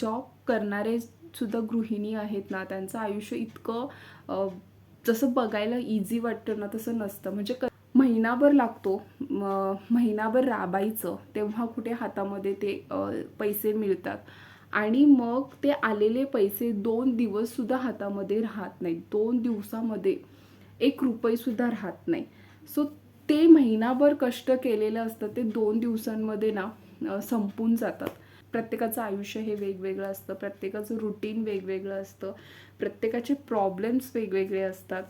Job करणारे सुद्धा गृहिणी आहेत ना त्यांचं आयुष्य इतकं जसं बघायला इझी वाटतं ना तसं नसतं. म्हणजे क महिनाभर लागतो. महिनाभर राबायचं. तेव्हा कुठे हातामध्ये ते पैसे मिळतात. आणि मग ते आलेले पैसे दोन दिवससुद्धा हातामध्ये राहत नाहीत. दोन दिवसामध्ये एक रुपयेसुद्धा राहत नाही. सो ते महिनाभर कष्ट केलेलं असतं ते दोन दिवसांमध्ये ना संपून जातात. प्रत्येकाचं आयुष्य हे वेगवेगळं असतं प्रत्येकाचं रुटीन वेगवेगळं असतं प्रत्येकाचे प्रॉब्लेम्स वेगवेगळे असतात.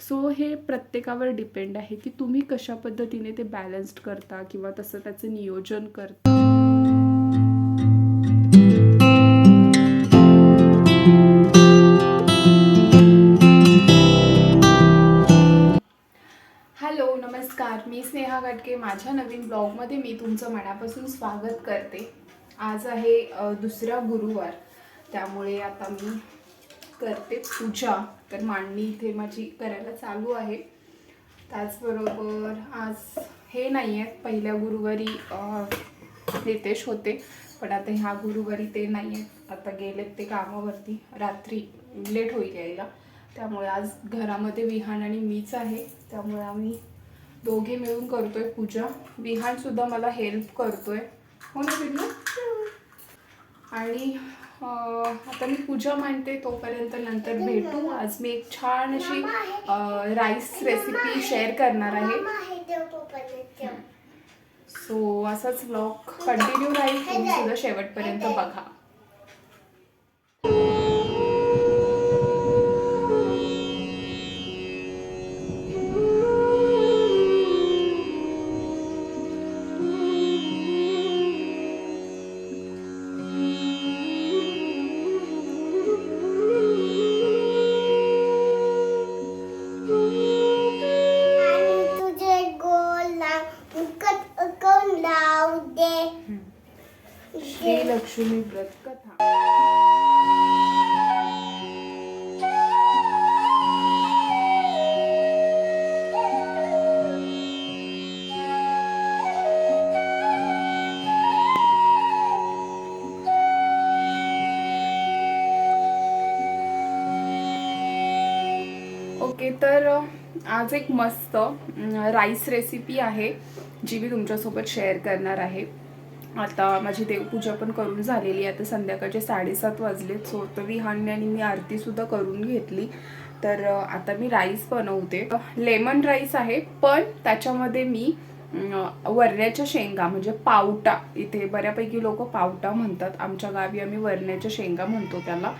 सो हे प्रत्येकावर डिपेंड आहे की तुम्ही कशा पद्धतीने ते बॅलन्स्ड करता किंवा तसं त्याचं नियोजन करता. हॅलो नमस्कार. मी स्नेहा गाटके माझ्या नवीन ब्लॉगमध्ये मी तुमचं मनापासून स्वागत करते. आज आहे दुसरा गुरुवार. त्यामुळे आता मी करते पूजा. तर मांडणी इथे माझी करायला चालू आहे. त्याचबरोबर आज हे नाही आहेत पहिल्या गुरुवारी नितेश होते. पण आता ह्या गुरुवारी ते नाही आहेत आता गेलेत ते कामावरती. रात्री लेट होईल यायला. त्यामुळे आज घरामध्ये विहान आणि मीच आहे. त्यामुळे आम्ही दोघे मिळून करतोय पूजा. विहानसुद्धा मला हेल्प करतोय. हो ना पिल्लू आणि आता मी पूजा मांडते तोपर्यंत नंतर भेटू. आज मी एक छान अशी राईस रेसिपी शेअर करणार आहे. सो असाच ब्लॉग कंटिन्यू राहील. तुम्ही सुद्धा शेवटपर्यंत बघा. श्री लक्ष्मी व्रत कथा ओके तर आज एक मस्त राईस रेसिपी आहे जी मी तुमच्यासोबत शेअर करणार आहे. आता माझी देवपूजा पण करून झालेली आहे. आता संध्याकाळचे साडेसात वाजलेत सो तर विहानने आणि मी आरतीसुद्धा करून घेतली. तर आता मी राईस बनवते. लेमन राईस आहे पण त्याच्यामध्ये मी वरण्याच्या शेंगा म्हणजे पावटा. इथे बऱ्यापैकी लोक पावटा म्हणतात. आमच्या गावी आम्ही वरण्याच्या शेंगा म्हणतो त्याला.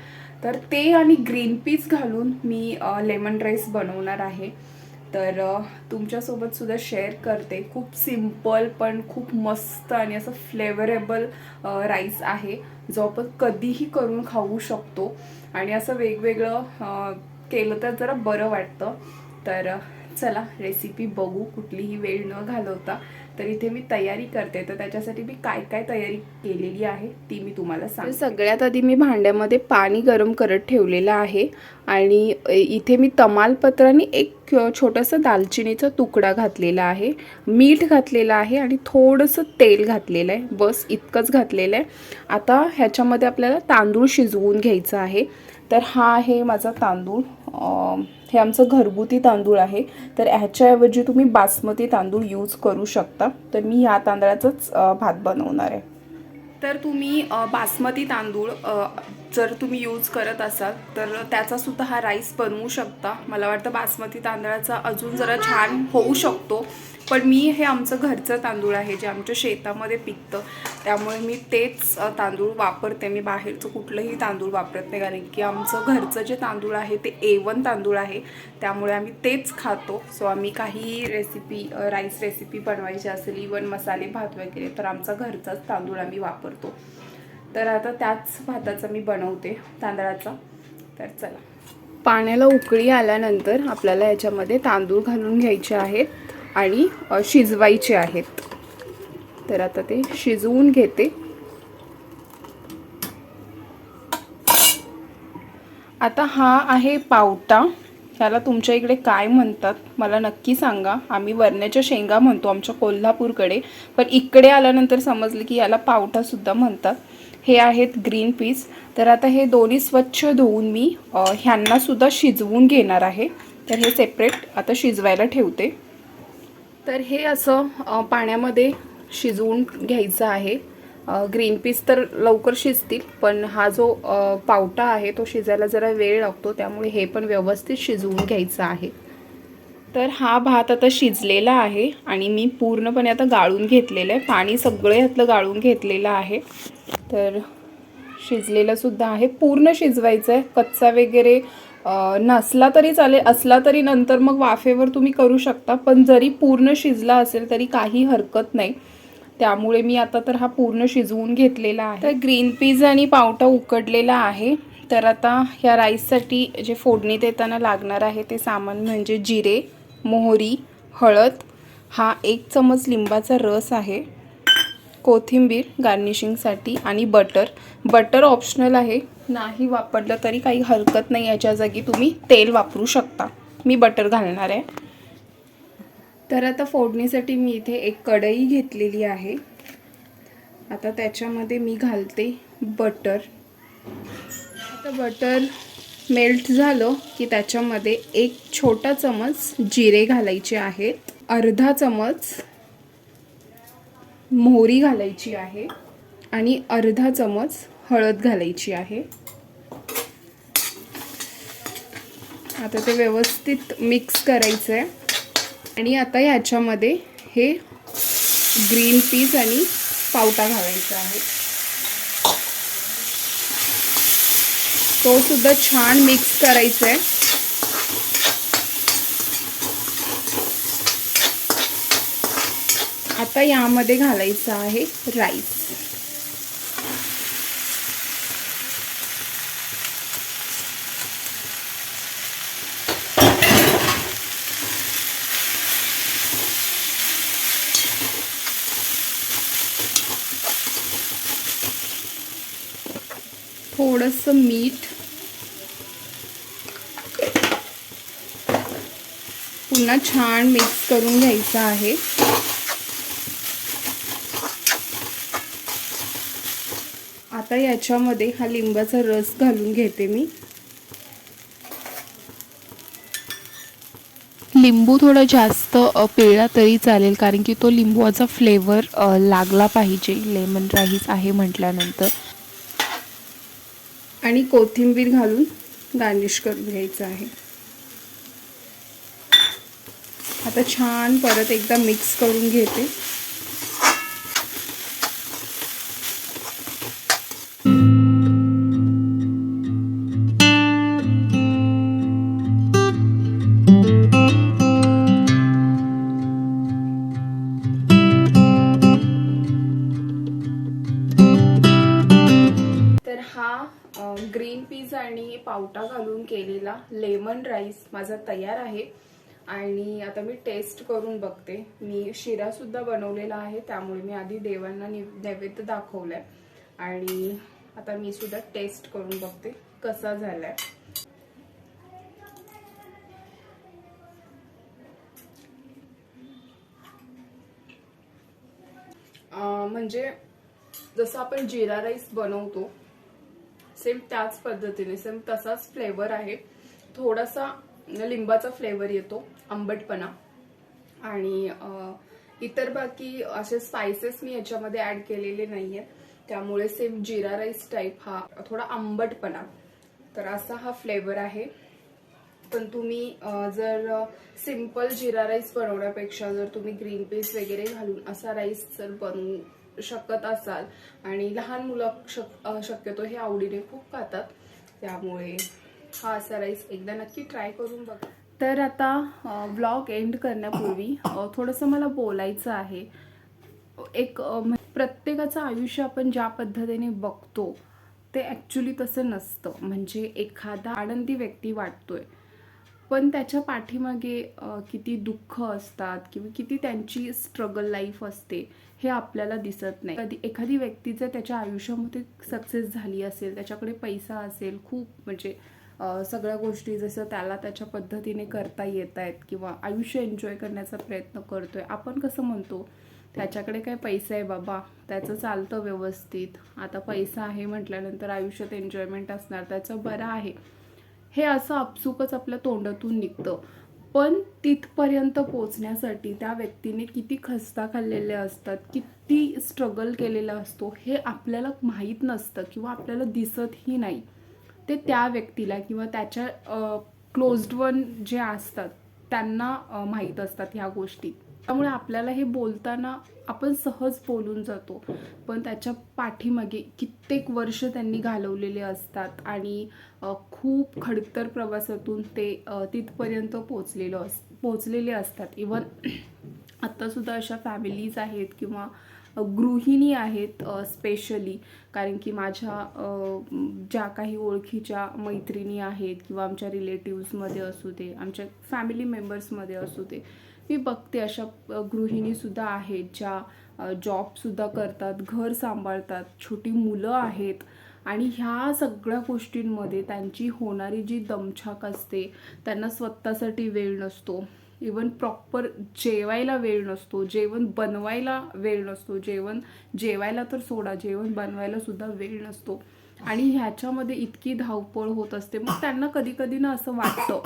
तर ते आणि ग्रीन पीस घालून मी लेमन राईस बनवणार आहे. तर तुमच्यासोबतसुद्धा तुमच्यासोबत सुद्धा शेअर करते. खूप सिंपल पण खूप मस्त आणि असं फ्लेवरेबल राईस आहे जो आपण कधीही करून खाऊ शकतो. आणि असं वेगवेगळं केलं तर जरा बरं वाटतं. तर चला रेसिपी बघू. कुठलीही वेळ न घालवता. तर इथे मी तयारी करते. तर त्याच्यासाठी मी काय काय तयारी केलेली आहे ती मी तुम्हाला सांग सगळ्यात आधी मी भांड्यामध्ये पाणी गरम करत ठेवलेलं आहे आणि इथे मी तमालपत्र आणि एक छोटंसं दालचिनीचा तुकडा घातलेला आहे. मीठ घातलेलं आहे आणि थोडंसं तेल घातलेलं आहे. बस इतकंच घातलेलं आहे. आता ह्याच्यामध्ये आपल्याला तांदूळ शिजवून घ्यायचा आहे. तर हा आहे माझा तांदूळ. हे आमचं घरगुती तांदूळ आहे. तर ह्याच्याऐवजी तुम्ही बासमती तांदूळ यूज करू शकता. तर मी ह्या तांदळाचाच भात बनवणार आहे. तर तुम्ही बासमती तांदूळ जर तुम्ही यूज करत असाल तर त्याचासुद्धा हा राईस बनवू शकता. मला वाटतं बासमती तांदळाचा अजून जरा छान होऊ शकतो. पण मी हे आमचं घरचं तांदूळ आहे जे आमच्या शेतामध्ये पिकतं. त्यामुळे मी तेच तांदूळ वापरते. मी बाहेरचं कुठलंही तांदूळ वापरत नाही. कारण की आमचं घरचं जे तांदूळ आहे ते ए वन तांदूळ आहे. त्यामुळे आम्ही तेच खातो. सो आम्ही काही रेसिपी राईस रेसिपी बनवायची असेल इवन मसाले भात वगैरे तर आमचा घरचाच तांदूळ आम्ही वापरतो. तर आता त्याच भाताचा मी बनवते तांदळाचा. तर चला. पाण्याला उकळी आल्यानंतर आपल्याला याच्यामध्ये तांदूळ घालून घ्यायचे आहेत. आणि शिजवायचे आहेत. तर आता ते शिजवून घेते. आता हा आहे पावटा. ह्याला तुमच्या इकडे काय म्हणतात मला नक्की सांगा. आम्ही वरण्याच्या शेंगा म्हणतो आमच्या कोल्हापूरकडे. पण इकडे आल्यानंतर समजलं की याला पावटासुद्धा म्हणतात. हे आहेत ग्रीन पीस. तर आता हे दोन्ही स्वच्छ धुवून मी ह्यांनासुद्धा शिजवून घेणार आहे. तर हे सेपरेट आता शिजवायला ठेवते. तर हे असं पाण्यामध्ये शिजवून घ्यायचं आहे. ग्रीन पीस तर लवकर शिजतील पण हा जो पावटा आहे तो शिजायला जरा वेळ लागतो त्यामुळे हे पण व्यवस्थित शिजवून घ्यायचं आहे. तर हा भात आता शिजलेला आहे आणि मी पूर्णपणे आता गाळून घेतलेलं आहे. पाणी सगळं यातलं गाळून घेतलेलं आहे. तर शिजलेलंसुद्धा आहे. पूर्ण शिजवायचं आहे. कच्चा वगैरे नसला तरी चालेल असला तरी नंतर मग वाफेवर तुम्ही करू शकता पण जरी पूर्ण शिजला असेल तरी काही हरकत नाही. त्यामुळे मी आता तर हा पूर्ण शिजवून घेतलेला आहे. तर ग्रीन पीज आणि पावटा उकडलेला आहे. तर आता ह्या राईससाठी जे फोडणी देताना लागणार आहे ते सामान म्हणजे जिरे मोहरी हळद. हा एक चमच लिंबाचा रस आहे. कोथिंबीर गार्निशिंगसाठी आणि बटर बटर ऑप्शनल आहे. नाही वापरलं तरी काही हरकत नाही याच्या जागी तुम्ही तेल वापरू शकता. मी बटर घालणार आहे. तर आता फोडणीसाठी मी इथे एक कढई घेतलेली आहे. आता त्याच्यामध्ये मी घालते बटर आता बटर मेल्ट झालं की त्याच्यामध्ये एक छोटा चमच जिरे घालायचे आहेत. अर्धा चमच मोहरी घालायची आहे आणि अर्धा चमच हळद घालायची आहे. आता ते व्यवस्थित मिक्स करायचं आहे आणि आता ह्याच्यामध्ये हे ग्रीन पीस आणि पावटा घालायचा आहे. तो सुद्धा छान मिक्स करायचा आहे आता यामध्ये घालायचं आहे राईस थोडंसं मीठ. पुन्हा छान मिक्स करून घ्यायचं आहे. आता याच्यामध्ये हा लिंबाचा रस घालून घेते मी. लिंबू थोडा जास्त पिळला तरी चालेल कारण की तो लिंबूचा फ्लेवर लागला पाहिजे. लेमन राईस आहे म्हटल्यानंतर. आणि कोथिंबीर घालून गार्निश करून घ्यायचं आहे. आता छान परत एकदा मिक्स करून घेते. आणि पावटा घालून केलेला लेमन राईस माझा तयार आहे. आणि आता मी टेस्ट करून बघते. मी शिरा सुद्धा बनवलेला आहे त्यामुळे मी आधी देवांना नि- नैवेद्य दाखवलाय. आणि आता मी सुद्धा टेस्ट करून बघते कसा झालाय. म्हणजे जसं आपण जिरा राईस बनवतो सेम त्याच पद्धतीने सेम तसाच फ्लेवर आहे. थोडासा लिंबाचा फ्लेवर येतो आंबटपणा. आणि इतर बाकी असे स्पायसेस मी याच्यामध्ये ऍड केलेले नाहीये. त्यामुळे सेम जिरा राईस टाईप हा थोडा आंबटपणा. तर असा हा फ्लेवर आहे. पण तुम्ही जर सिंपल जिरा राईस बनवण्यापेक्षा जर तुम्ही ग्रीन पीस वगैरे घालून असा राईस जर बनवू शकत असाल. आणि लहान मुलं शक शक्यतो हे आवडीने खूप खातात. त्यामुळे हा असा राईस एकदा नक्की ट्राय करून बघा. तर आता ब्लॉग एंड करण्यापूर्वी थोडंसं मला बोलायचं आहे. एक प्रत्येकाचं आयुष्य आपण ज्या पद्धतीने बघतो ते ॲक्च्युली तसं नसतं. म्हणजे एखादा आनंदी व्यक्ती वाटतोय. पण त्याच्या पाठीमागे किती दुःख असतात किंवा किती त्यांची स्ट्रगल लाईफ असते हे आपल्याला दिसत नाही. कधी एखादी व्यक्ती जर त्याच्या आयुष्यामध्ये सक्सेस झाली असेल त्याच्याकडे पैसा असेल खूप म्हणजे सगळ्या गोष्टी जसं त्याला त्याच्या पद्धतीने करता येत आहेत किंवा आयुष्य एन्जॉय करण्याचा प्रयत्न करतोय आपण कसं म्हणतो त्याच्याकडे काय पैसा आहे बाबा त्याचं चालतं व्यवस्थित आता पैसा आहे म्हटल्यानंतर आयुष्यात एन्जॉयमेंट असणार त्याचं बरं आहे. हे असं आपसुकच आपल्या तोंडातून निघतं. पण तिथपर्यंत पोचण्यासाठी त्या व्यक्तीने किती खस्ता खाल्लेल्या असतात किती स्ट्रगल केलेला असतो हे आपल्याला माहीत नसतं किंवा आपल्याला दिसतही नाही. ते त्या व्यक्तीला किंवा त्याच्या क्लोज्ड वन जे असतात त्यांना माहीत असतात ह्या गोष्टी. त्यामुळे आपल्याला हे बोलताना आपण सहज बोलून जातो. पण त्याच्या पाठीमागे कित्येक वर्ष त्यांनी घालवलेले असतात आणि खूप खडतर प्रवासातून ते तिथपर्यंत पोचलेलं अस पोचलेले असतात. इवन आत्तासुद्धा अशा फॅमिलीज आहेत किंवा गृहिणी आहेत स्पेशली. कारण की माझ्या ज्या काही ओळखीच्या मैत्रिणी आहेत किंवा आमच्या रिलेटिव्समध्ये असू दे आमच्या फॅमिली मेंबर्समध्ये असू दे मी बघते अशा गृहिणीसुद्धा आहेत ज्या जॉबसुद्धा करतात घर सांभाळतात छोटी मुलं आहेत आणि ह्या सगळ्या गोष्टींमध्ये त्यांची होणारी जी दमछाक असते त्यांना स्वतःसाठी वेळ नसतो. इवन प्रॉपर जेवायला वेळ नसतो जेवण बनवायला वेळ नसतो जेवण जेवायला तर सोडा जेवण बनवायला सुद्धा वेळ नसतो. आणि ह्याच्यामध्ये इतकी धावपळ होत असते मग त्यांना कधी कधी ना असं वाटतं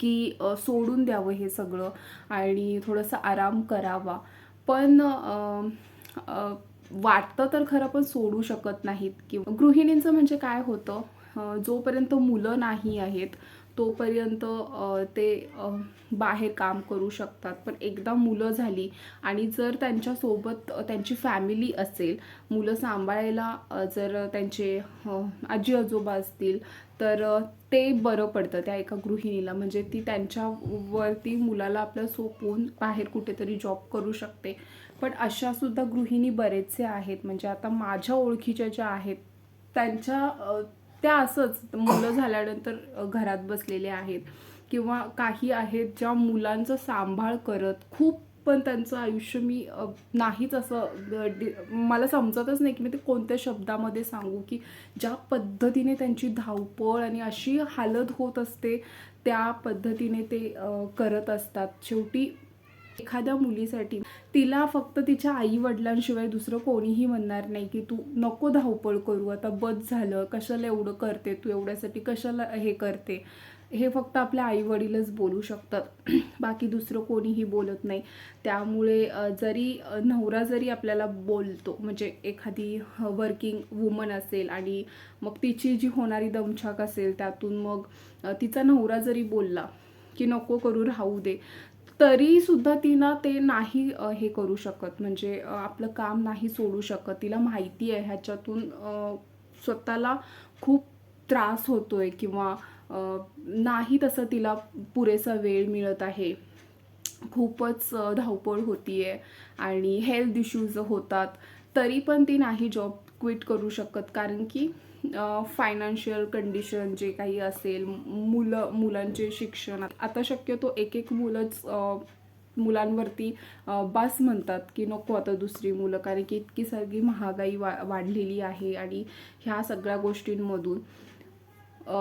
की सोडून द्यावं हे सगळं आणि थोडंसं आराम करावा. पण वाटतं तर खरं पण सोडू शकत नाहीत. किंवा गृहिणींचं म्हणजे काय होतं? जोपर्यंत मुलं नाही आहेत तोपर्यंत ते बाहेर काम करू शकतात. पण एकदा मुलं झाली आणि जर त्यांच्यासोबत त्यांची फॅमिली असेल मुलं सांभाळायला जर त्यांचे आजी आजोबा असतील तर ते बरं पडतं त्या एका गृहिणीला. म्हणजे ती त्यांच्यावरती मुलाला आपलं सोपवून बाहेर कुठेतरी जॉब करू शकते. पण अशासुद्धा गृहिणी बरेचसे आहेत. म्हणजे आता माझ्या ओळखीच्या ज्या आहेत त्यांच्या त्या असंच मुलं झाल्यानंतर घरात बसलेले आहेत किंवा काही आहेत ज्या मुलांचा सांभाळ करत खूप पण त्यांचं आयुष्य मी नाहीच असं डि- मला समजतच नाही की मी ते कोणत्या शब्दामध्ये सांगू की ज्या पद्धतीने त्यांची धावपळ आणि अशी हालत होत असते त्या पद्धतीने ते करत असतात. शेवटी एखाद्या मुलीसाठी तिला फक्त तिच्या आई वडिलांशिवाय दुसरं कोणीही म्हणणार नाही की तू नको धावपळ करू आता बस झालं कशाला एवढं करते तू एवढ्यासाठी कशाला हे करते? हे फक्त आपल्या आई वडीलच बोलू शकतात. बाकी दुसरं कोणीही बोलत नाही. त्यामुळे जरी नवरा जरी आपल्याला बोलतो म्हणजे एखादी वर्किंग वुमन असेल आणि मग तिची जी होणारी दमछाक असेल त्यातून मग तिचा नवरा जरी बोलला की नको करू राहू दे तरी सुद्धा ती ना ते नाही हे करू शकत. म्हणजे आपलं काम नाही सोडू शकत. तिला माहिती आहे ह्याच्यातून स्वतःला खूप त्रास होतोय किंवा नाही तसं तिला पुरेसा वेळ मिळत आहे. खूपच धावपळ धावपळ होतीये आणि हेल्थ इश्यूज होतात. तरी पण ती नाही जॉब क्विट करू शकत. कारण की फायनान्शियल कंडिशन जे काही असेल मुलं मुलांचे शिक्षण आता शक्यतो एक एक मुलंच मुलांवरती बास म्हणतात की नको आता दुसरी मुलं. कारण की इतकी सगळी महागाई वा वाढलेली आहे आणि ह्या सगळ्या गोष्टींमधून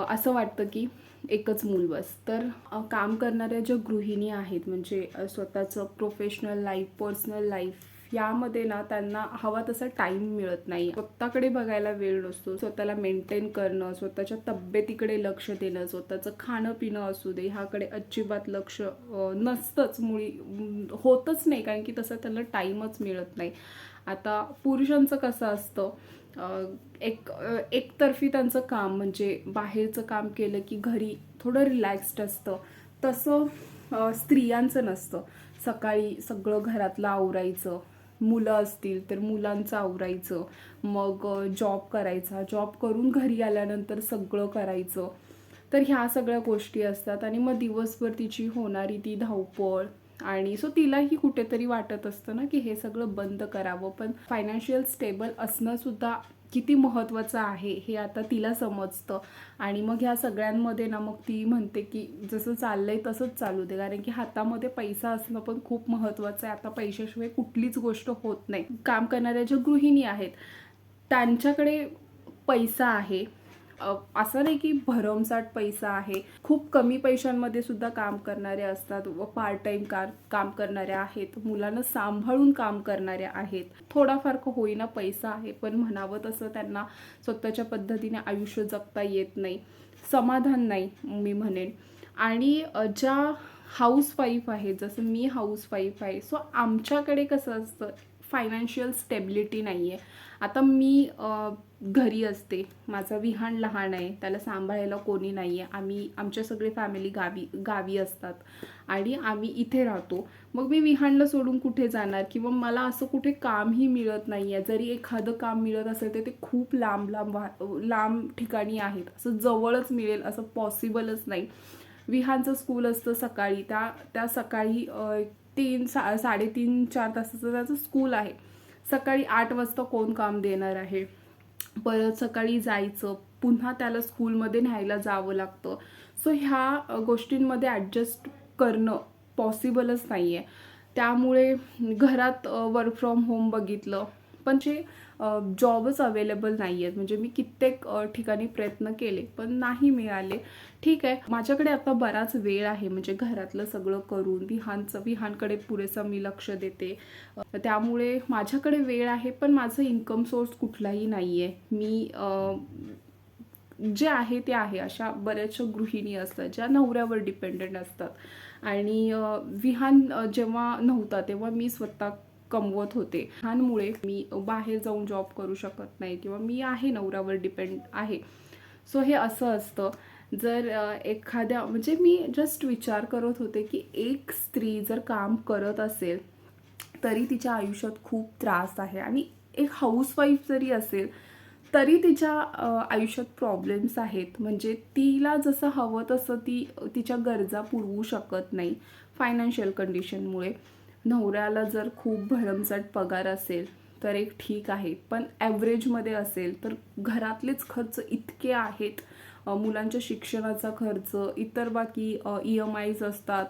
असं वाटतं की एकच मूल बस. तर काम करणाऱ्या ज्या गृहिणी आहेत म्हणजे स्वतःचं प्रोफेशनल लाईफ पर्सनल लाईफ यामध्ये ना त्यांना हवा तसा टाइम मिळत नाही. स्वतःकडे बघायला वेळ नसतो. स्वतःला मेंटेन करणं स्वतःच्या तब्येतीकडे लक्ष देणं स्वतःचं खाणं पिणं असू दे ह्याकडे अजिबात लक्ष नसतंच मुळी होतच नाही कारण की तसं त्यांना टाईमच मिळत नाही. आता पुरुषांचं कसं असतं एक एकतर्फी त्यांचं काम म्हणजे बाहेरचं काम केलं की घरी थोडं रिलॅक्स्ड असतं. तसं स्त्रियांचं नसतं. सकाळी सगळं घरातलं आवरायचं मुलं असतील तर मुलांचं आवरायचं मग जॉब करायचा. जॉब करून घरी आल्यानंतर सगळं करायचं. तर ह्या सगळ्या गोष्टी असतात आणि मग दिवसभर तिची होणारी ती धावपळ आणि सो तिलाही कुठेतरी वाटत असतं ना की हे सगळं बंद करावं. पण फायनान्शियल स्टेबल असणं सुद्धा किती महत्त्वाचं आहे हे आता तिला समजतं. आणि मग ह्या सगळ्यांमध्ये ना मग ती म्हणते की जसं चाललं आहे तसंच चालू दे. कारण की हातामध्ये पैसा असणं पण खूप महत्त्वाचं आहे. आता पैशाशिवाय कुठलीच गोष्ट होत नाही. काम करणाऱ्या ज्या गृहिणी आहेत त्यांच्याकडे पैसा आहे. असं नाही की भरमसाट पैसा आहे. खूप कमी पैशांमध्ये सुद्धा काम करणारे असतात व पार्ट टाइम कार काम करणाऱ्या आहेत. मुलांना सांभाळून काम करणाऱ्या आहेत. थोडाफार का होईना पैसा आहे पण म्हणावं तसं त्यांना स्वतःच्या पद्धतीने आयुष्य जगता येत नाही. समाधान नाही मी म्हणेन. आणि ज्या हाऊसवाईफ आहे जसं मी हाऊसवाईफ आहे सो आमच्याकडे कसं असतं फायनान्शियल स्टेबिलिटी नाही आहे आता मी घरी असते. माझा विहान लहान आहे. त्याला सांभाळायला कोणी नाही आहे आम्ही आमच्या सगळे फॅमिली गावी गावी असतात. आणि आम्ही इथे राहतो. मग मी विहानला सोडून कुठे जाणार? किंवा मला असं कुठे कामही मिळत नाही आहे जरी एखादं काम मिळत असेल तर ते खूप लांब लांब वा- लांब ठिकाणी आहेत. असं जवळच मिळेल. असं पॉसिबलच नाही. विहानचं स्कूल असतं सकाळी. त्या त्या सकाळी तीन सा साडेतीन चार तासाचं त्याचं स्कूल आहे. सकाळी आठ वाजता कोण काम देणार आहे? परत सकाळी जायचं पुन्हा त्याला स्कूलमध्ये न्यायला जावं लागतं. सो ह्या गोष्टींमध्ये ॲडजस्ट करणं पॉसिबलच नाही आहे त्यामुळे घरात वर्क फ्रॉम होम बघितलं. पण जे जॉबच अवेलेबल नाही आहेत म्हणजे मी कित्येक ठिकाणी प्रयत्न केले पण नाही मिळाले. ठीक आहे. माझ्याकडे आता बराच वेळ आहे. म्हणजे घरातलं सगळं करून विहानचं विहानकडे पुरेसं मी लक्ष देते. त्यामुळे माझ्याकडे वेळ आहे पण माझं इन्कम सोर्स कुठलाही नाही आहे मी जे आहे ते आहे. अशा बऱ्याचशा गृहिणी असतात ज्या नवऱ्यावर डिपेंडंट असतात. आणि विहान जेव्हा नव्हता तेव्हा मी स्वतः कमवत होते. ह्यांमुळे मी बाहेर जाऊन जॉब करू शकत नाही किंवा मी आहे नवऱ्यावर डिपेंड आहे. सो हे असं असतं. जर एखाद्या म्हणजे मी जस्ट विचार करत होते की एक स्त्री जर काम करत असेल तरी तिच्या आयुष्यात खूप त्रास आहे. आणि एक हाऊसवाईफ जरी असेल तरी तिच्या आयुष्यात प्रॉब्लेम्स आहेत. म्हणजे तिला जसं हवं तसं ती तिच्या गरजा पुरवू शकत नाही फायनान्शियल कंडिशनमुळे नवऱ्याला जर खूप भरमसाठ पगार असेल तर एक ठीक आहे. पण ॲव्हरेजमध्ये असेल तर घरातलेच खर्च इतके आहेत मुलांच्या शिक्षणाचा खर्च इतर बाकी ई एम आयज असतात.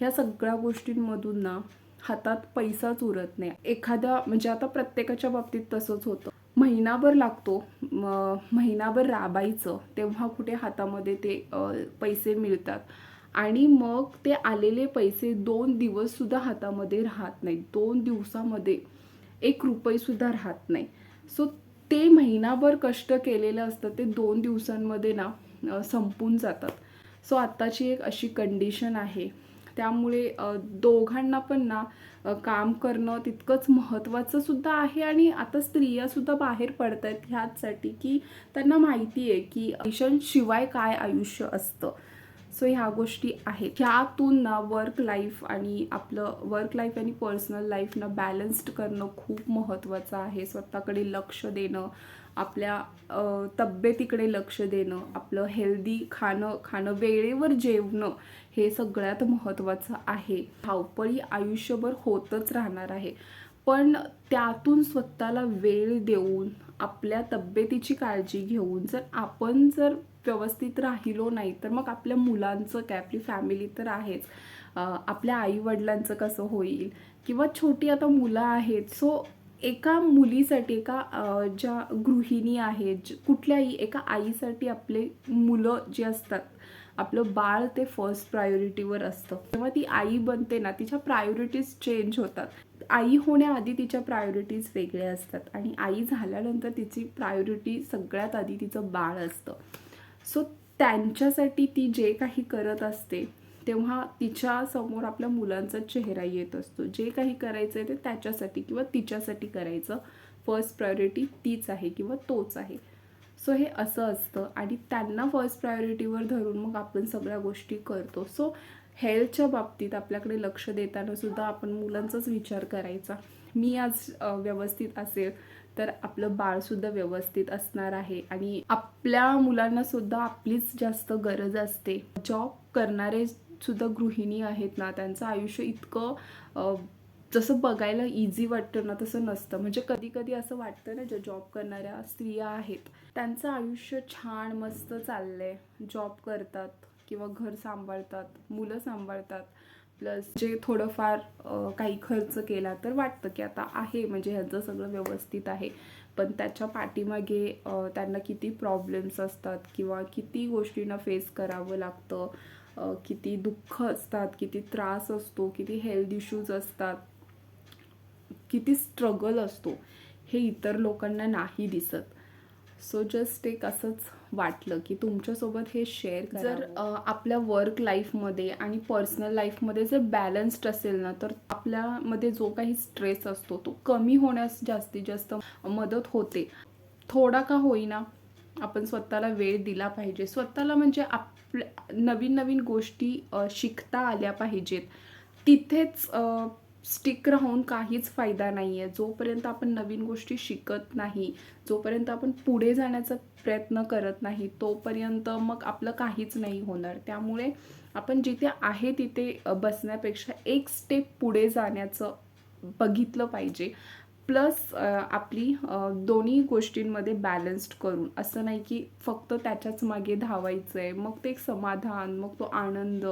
ह्या सगळ्या गोष्टींमधून ना हातात पैसाच उरत नाही. एखाद्या म्हणजे आता प्रत्येकाच्या बाबतीत तसंच होतं. महिनाभर लागतो महिनाभर राबायचं तेव्हा कुठे हातामध्ये ते पैसे मिळतात. आणि मग ते आलेले पैसे दोन दिवससुद्धा हातामध्ये राहत नाहीत. दोन दिवसामध्ये एक रुपयेसुद्धा राहत नाही. सो ते महिनाभर कष्ट केलेलं असतं ते दोन दिवसांमध्ये ना संपून जातात. सो आत्ताची एक अशी कंडिशन आहे. त्यामुळे दोघांना पण ना काम करणं तितकंच महत्त्वाचं सुद्धा आहे आणि आता स्त्रियासुद्धा बाहेर पडत आहेत ह्याचसाठी की त्यांना माहिती आहे की शिवाय काय आयुष्य असतं. सो ह्या गोष्टी आहेत. ह्यातून ना वर्क लाईफ आणि आपलं वर्क लाईफ आणि पर्सनल लाईफ ना बॅलन्स्ड करणं खूप महत्त्वाचं आहे. स्वतःकडे लक्ष देणं आपल्या तब्येतीकडे लक्ष देणं आपलं हेल्दी खाणं खाणं वेळेवर जेवणं हे सगळ्यात महत्त्वाचं आहे. धावपळी आयुष्यभर होतच राहणार आहे. पण त्यातून स्वतःला वेळ देऊन आपल्या तब्येतीची काळजी घेऊन जर आपण जर व्यवस्थित राहिलो नाही तर मग आपल्या मुलांचं काय? आपली फॅमिली तर आहेच. आपल्या आईवडिलांचं कसं होईल? किंवा छोटी आता मुलं आहेत सो एका मुलीसाठी एका ज्या गृहिणी आहेत कुठल्याही एका आईसाठी आपले मुलं जे असतात आपलं बाळ ते फर्स्ट प्रायोरिटीवर असतं. तेव्हा ती आई बनते ना तिच्या प्रायोरिटीज चेंज होतात. आई होण्याआधी तिच्या प्रायोरिटीज वेगळ्या असतात आणि आई झाल्यानंतर तिची प्रायोरिटी सगळ्यात आधी तिचं बाळ असतं. सो त्यांच्यासाठी ती जे काही करत असते तेव्हा तिच्या समोर आपल्या मुलांचा चेहरा येत असतो. जे काही करायचं आहे ते त्याच्यासाठी किंवा तिच्यासाठी करायचं. फर्स्ट प्रायोरिटी तीच आहे किंवा तोच आहे. सो हे असं असतं आणि त्यांना फर्स्ट प्रायोरिटीवर धरून मग आपण सगळ्या गोष्टी करतो. सो हेल्थच्या बाबतीत आपल्याकडे लक्ष देताना सुद्धा आपण मुलांचाच विचार करायचा. मी आज व्यवस्थित असेल. तर आपलं बाळसुद्धा व्यवस्थित असणार आहे आणि आपल्या मुलांना सुद्धा आपलीच जास्त गरज असते. जॉब करणारे सुद्धा गृहिणी आहेत ना त्यांचं आयुष्य इतकं जसं बघायला इझी वाटतं ना तसं नसतं. म्हणजे कधी कधी असं वाटतं ना ज्या जॉब करणाऱ्या स्त्रिया आहेत त्यांचं आयुष्य छान मस्त चाललंय. जॉब करतात किंवा घर सांभाळतात मुलं सांभाळतात. प्लस जे थोडंफार काही खर्च केला तर वाटतं की आता आहे म्हणजे ह्याचं सगळं व्यवस्थित आहे. पण त्याच्या पाठीमागे त्यांना किती प्रॉब्लेम्स असतात किंवा किती गोष्टींना फेस करावं लागतं किती दुःख असतात किती त्रास असतो किती हेल्थ इश्यूज असतात किती स्ट्रगल असतो हे इतर लोकांना नाही दिसत. सो जस्ट एक असंच वाटलं की तुमच्यासोबत हे शेअर जर आपल्या वर्क लाईफमध्ये आणि पर्सनल लाईफमध्ये जर बॅलन्स्ड असेल ना तर आपल्यामध्ये जो काही स्ट्रेस असतो तो कमी होण्यास जास्तीत जास्त मदत होते. थोडा का होईना आपण स्वतःला वेळ दिला पाहिजे. स्वतःला म्हणजे आपल्या नवीन नवीन गोष्टी शिकता आल्या पाहिजेत. तिथेच स्टिक राहून काहीच फायदा नाही आहे जोपर्यंत आपण नवीन गोष्टी शिकत नाही जोपर्यंत आपण पुढे जाण्याचा प्रयत्न करत नाही तोपर्यंत मग आपलं काहीच नाही होणार. त्यामुळे आपण जिथे आहे तिथे बसण्यापेक्षा एक स्टेप पुढे जाण्याचं बघितलं पाहिजे. प्लस आपली दोन्ही गोष्टींमध्ये बॅलन्स्ड करून. असं नाही की फक्त त्याच्याच मागे धावायचं आहे मग ते एक समाधान मग तो आनंद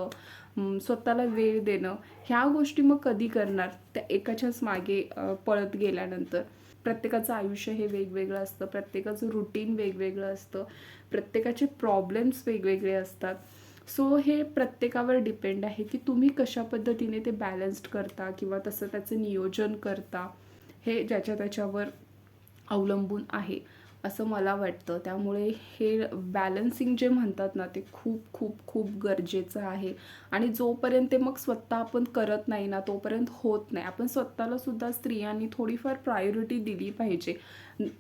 स्वतःला वेळ देणं ह्या गोष्टी मग कधी करणार? त्या एकाच्याच मागे पळत गेल्यानंतर. प्रत्येकाचं आयुष्य हे वेगवेगळं असतं. प्रत्येकाचं रुटीन वेगवेगळं असतं. प्रत्येकाचे प्रॉब्लेम्स वेगवेगळे असतात. सो हे प्रत्येकावर डिपेंड आहे की तुम्ही कशा पद्धतीने ते बॅलन्स्ड करता किंवा तसं त्याचं नियोजन करता हे ज्याच्या त्याच्यावर अवलंबून आहे. असं मला वाटतं. त्यामुळे हे बॅलन्सिंग जे म्हणतात ना ते खूप खूप खूप गरजेचं आहे. आणि जोपर्यंत ते मग स्वतः आपण करत नाही ना तोपर्यंत होत नाही. आपण स्वतःला सुद्धा स्त्रियांनी थोडीफार प्रायोरिटी दिली पाहिजे.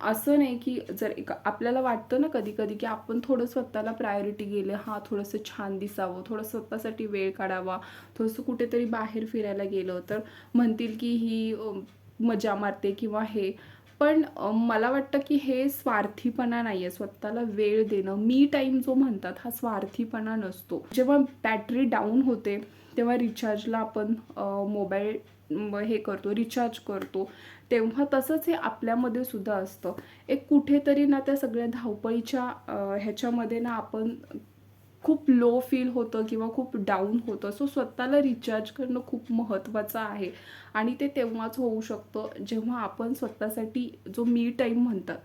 असं नाही की जर एक आपल्याला वाटतं ना कधी कधी की आपण थोडं स्वतःला प्रायोरिटी गेले हां थोडंसं छान दिसावं थोडं स्वतःसाठी वेळ काढावा थोडंसं कुठेतरी बाहेर फिरायला गेलं तर म्हणतील की ही मजा मारते किंवा हे. पण मला वाटतं की हे स्वार्थीपणा नाही आहे स्वतःला वेळ देणं. मी टाईम जो म्हणतात हा स्वार्थीपणा नसतो. जेव्हा बॅटरी डाऊन होते तेव्हा रिचार्जला आपण मोबाईल हे करतो रिचार्ज करतो. तेव्हा तसंच हे आपल्यामध्ये सुद्धा असतं. एक कुठेतरी ना त्या सगळ्या धावपळीच्या ह्याच्यामध्ये ना आपण खूप लो फील होतं किंवा खूप डाऊन होतं. सो स्वतःला रिचार्ज करणं खूप महत्त्वाचं आहे. आणि ते तेव्हाच होऊ शकतं जेव्हा आपण स्वतःसाठी जो मी टाईम म्हणतात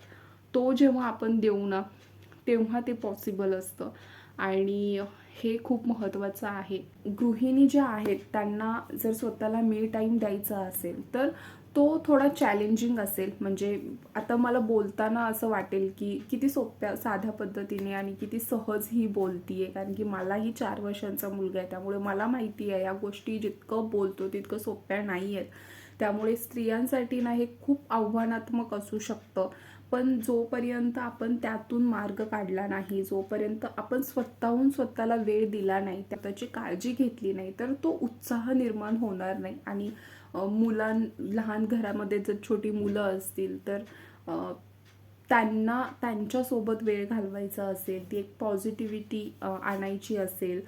तो जेव्हा आपण देऊ ना तेव्हा ते पॉसिबल असतं. आणि हे खूप महत्त्वाचं आहे. गृहिणी ज्या आहेत त्यांना जर स्वतःला मी टाईम द्यायचा असेल तर तो थोडा चॅलेंजिंग असेल. म्हणजे आता मला बोलताना असं वाटेल की किती सोप्या साध्या पद्धतीने आणि किती सहज ही बोलतीये. कारण की मलाही चार वर्षांचा मुलगा आहे. त्यामुळे मला माहिती आहे या गोष्टी जितकं बोलतो तितकं सोप्या नाही आहेत त्यामुळे स्त्रियांसाठी ना हे खूप आव्हानात्मक असू शकतं. पण जोपर्यंत आपण त्यातून मार्ग काढला नाही जोपर्यंत आपण स्वतःहून स्वतःला वेळ दिला नाही त्याची काळजी घेतली नाही तर तो उत्साह निर्माण होणार नाही. आणि मुलां लहान घरामध्ये जर छोटी मुलं असतील तर त्यांना त्यांच्यासोबत वेळ घालवायचा असेल ती एक पॉझिटिव्हिटी आणायची असेल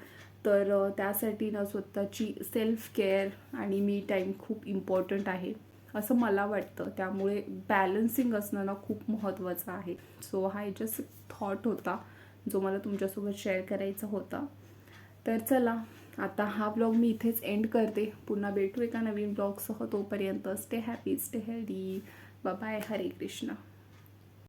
तर त्यासाठी ना स्वतःची सेल्फ केअर आणि मी टाईम खूप इम्पॉर्टंट आहे. असं मला वाटतं. त्यामुळे बॅलन्सिंग असणं ना खूप महत्त्वाचं आहे. सो हा जस्ट थॉट होता जो मला तुमच्यासोबत शेअर करायचा होता. तर चला आता हा ब्लॉग मी इथेच एंड करते. पुन्हा भेटू एका नवीन ब्लॉगसह तोपर्यंत stay happy stay healthy bye हरे कृष्णा